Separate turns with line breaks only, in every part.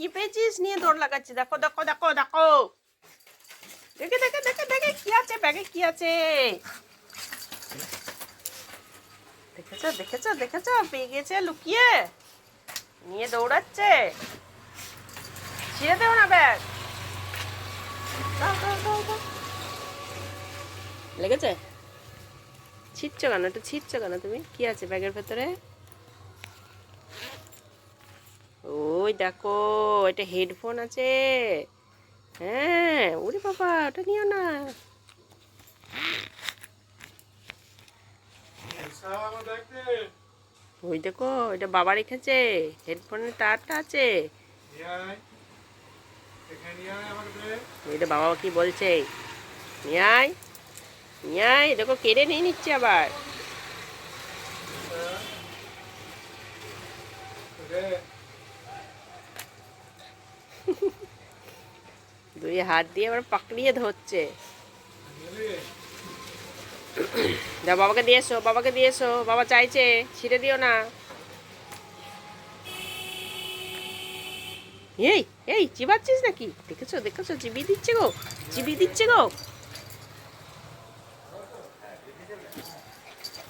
কি পেয়েছিস? নিয়ে দৌড় লাগাচ্ছি। দেখো দেখো দেখো দেখো। দেখে দেখে দেখে দেখে কি আছে, ব্যাগে কি আছে? দেখেছ দেখেছ দেখেছ? পেয়ে গেছে লুকিয়ে। নিয়ে দৌড়াচ্ছে। ছিঁড়ে দেও না ব্যাগ। লেগেছে? ছিটছো কেন? একটু ছিটছো কেন তুমি? কি আছে ব্যাগের ভেতরে? ওই দেখো, এটা হেডফোন আছে। হ্যাঁ ওরে বাবা, ওটা নিও না। ওই দেখো, এটা বাবা রেখেছে হেডফোনের তারটা আছে। ওইটা বাবা কি বলছে? নিয়ে আয় দেখো কেড়ে নিয়ে নিচ্ছে আবার। দুই হাত দিয়ে আবার পাকড়িয়ে ধরছে। যা বাবাকে দিয়ে এসো, বাবাকে দিয়ে এসো, বাবা চাইছে, ছিঁড়ে দিও না। এই এই, চিবাচ্ছিস নাকি? দেখেছ দেখেছ, চিবিয়ে দিচ্ছে গো, চিবিয়ে দিচ্ছে গো।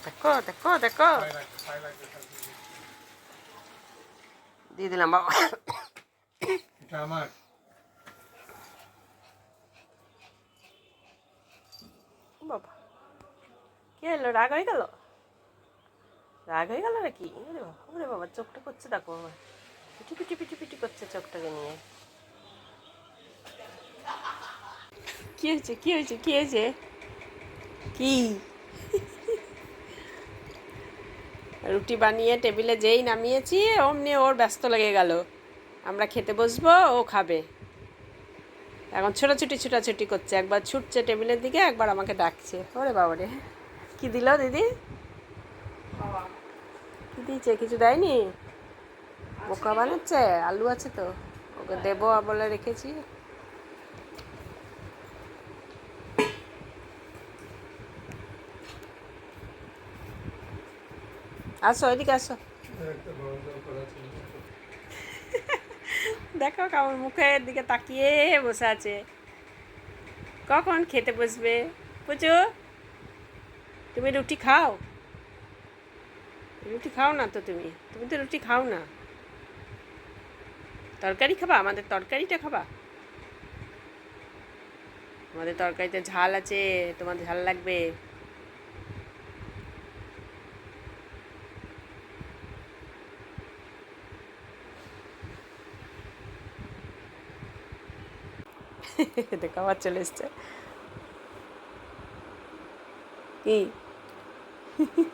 দেখো দেখো দেখো। দিয়ে দিলাম বাবা।
এটা আমার।
বাবা। কি হলো? রাগ হয়ে গেল? রাগ হয়ে গেল নাকি? ওরে বাবা চোখটা করছে দেখো বাবা পিটি পিটি পিটি পিটি করছে চোখটাকে নিয়ে। কি হয়েছে? কি হয়েছে? কি হয়েছে? কি? রুটি বানিয়ে টেবিলে যেই নামিয়েছি, অমনি ওর ব্যস্ত লেগে গেল। আমরা খেতে বসবো ও খাবে। এখন ছোটাছুটি ছোটাছুটি করছে। একবার ছুটছে টেবিলের দিকে একবার আমাকে ডাকছে। ওরে বাবারে কি দিল দিদি? কি দিয়েছে? কিছু দেয়নি? বোকা বানাচ্ছে? আলু আছে তো। ওকে দেবো বলে রেখেছি। আসো এদিকে আসো
একটা বড় বড় করা ছিল
দেখো কেমন মুখের দিকে তাকিয়ে বসে আছে। কখন খেতে বসবে? বুঝো তুমি রুটি খাও? রুটি খাও না তো তুমি? তুমি তো রুটি খাও না। তরকারি খাবা? আমাদের তরকারিটা খাবা? আমাদের তরকারিতে ঝাল আছে, তোমার ঝাল লাগবে। দেখো আবার চলে এসছে। কি?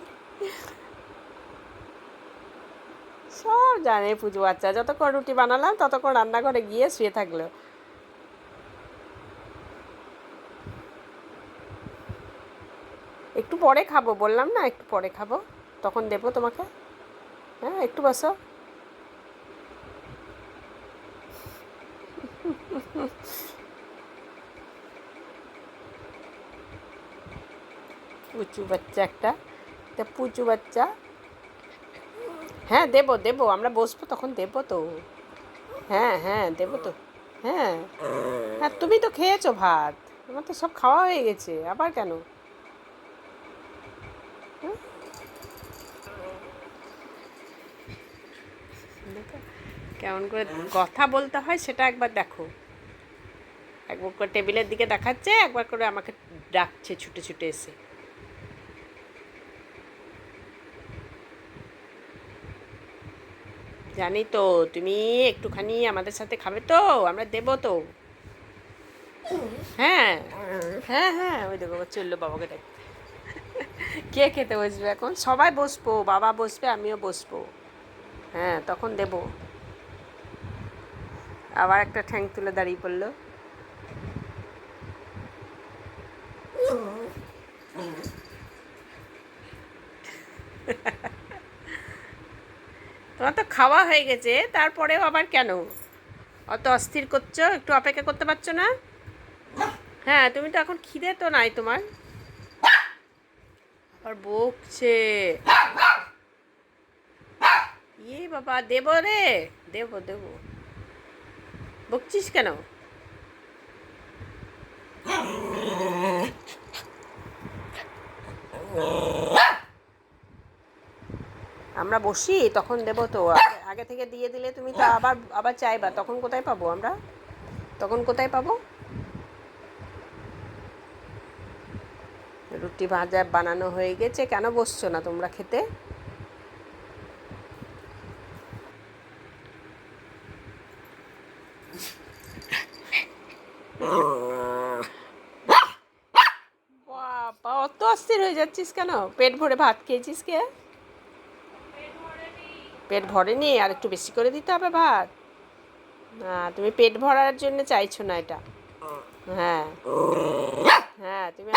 সব জানে পুজো বাচ্চা যতক্ষণ রুটি বানালাম, ততক্ষণ রান্নাঘরে গিয়ে শুয়ে থাকল। একটু পরে খাব, বললাম না একটু পরে খাব। তখন দেবো তোমাকে। হ্যাঁ একটু বসো। পুচু বাচ্চা একটা। তা পুচু বাচ্চা হ্যাঁ দেবো দেবো, আমরা বসবো তখন দেবো তো। হ্যাঁ হ্যাঁ দেবো তো। হ্যাঁ হ্যাঁ তুমি তো খেয়েছো ভাত আমার তো সব খাওয়া হয়ে গেছে, আবার কেন? কেমন করে কথা বলতে হয় সেটা একবার দেখো। একবার করে টেবিলের দিকে দেখাচ্ছে, একবার করে আমাকে ডাকছে ছুটে ছুটে এসে। জানি তো তুমি একটুখানি আমাদের সাথে খাবে তো আমরা দেবো তো। হ্যাঁ হ্যাঁ হ্যাঁ ওই দেখো চলল বাবাকে ডাকতে কে খেতে বসবে এখন? সবাই বসবো বাবা বসবে আমিও বসবো। হ্যাঁ তখন দেব। আবার একটা ঠ্যাং তুলে দাঁড়িয়ে পড়ল। তোমার তো খাওয়া হয়ে গেছে, তারপরেও আবার কেন? অত অস্থির করছ? একটু অপেক্ষা করতে পারছ না? হ্যাঁ তুমি তো এখন খিদে তো নাই তোমার। আর বকছে। ইয়ে বাবা, দেবো রে, দেবো দেবো। বকছিস কেন? আমরা বসি, তখন দেবো তো। আগে- থেকে দিয়ে দিলে তুমি তো আবার আবার চাইবা। তখন কোথায় পাবো আমরা? তখন কোথায় পাবো? রুটি ভাজা বানানো হয়ে গেছে। কেন বসছো না তোমরা খেতে? বাবা, অত অস্থির হয়ে যাচ্ছিস কেন? পেট ভরে ভাত খেয়েছিস কে? পেট ভরেনি আর একটু বেশি করে দিতে হবে ভাত না, তুমি পেট ভরার জন্য চাইছো না এটা হ্যাঁ হ্যাঁ তুমি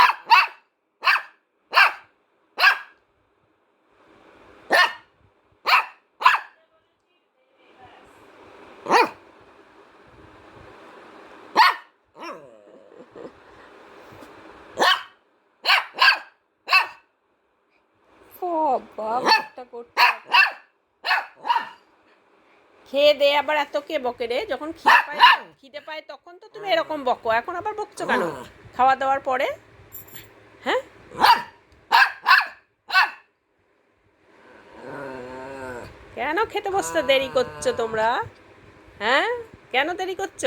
বাবা করতে। খেয়ে দে আবার এত কে বকে রে? যখন খিদে পায় খিদে পায় তখন তো তুমি এরকম বকো। এখন আবার বকছো কেন? খাওয়া দাওয়ার পরে? হ্যাঁ? কেন খেতে বসতে দেরি করছ তোমরা? হ্যাঁ? কেন দেরি করছ?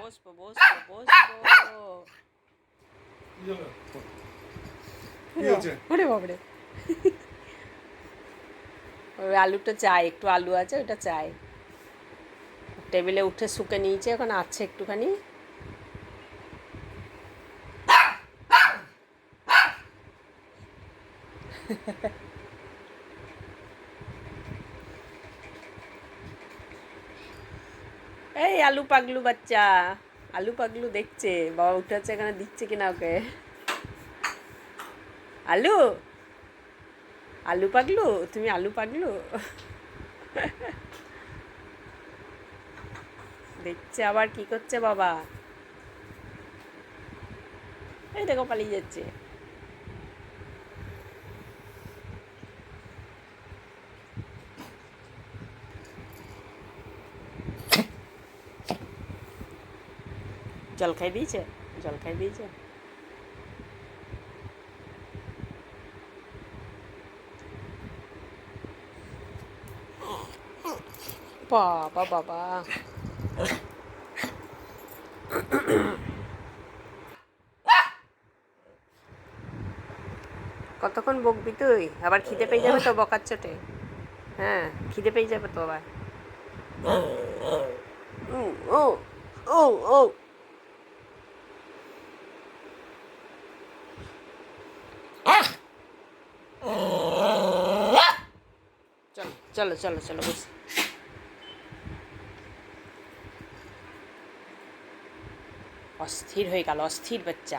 বসবো বসবো বসবো
কি হলো? কি হয়েছে?
ওরে বাবরে। ওই আলুটা চাই একটু আলু আছে ওটা চাই। টেবিলে উঠে শুকে নিয়েছে এখন আছে একটুখানি। এই আলু পাগলু বাচ্চা। আলু পাগলু দেখছে, বাবা উঠে এখানে, দিচ্ছে কিনা ওকে? আলু? আলু পাগলু? তুমি আলু পাগলু? দেখছে আবার কি করছে বাবা? এই দেখো পালিয়ে যাচ্ছে। জল খাই দিয়েছে? জল খাই দিয়েছে? বাবা বাবা। কতক্ষণ বকবি তুই? আবার খিদে পেয়ে যাবে তো বকার চোটে। হ্যাঁ খিদে পেয়ে যাবে তো আবার। উম, ও ও ও চলো চলো চলো চলো বসি। অস্থির হয়ে গেল অস্থির বাচ্চা।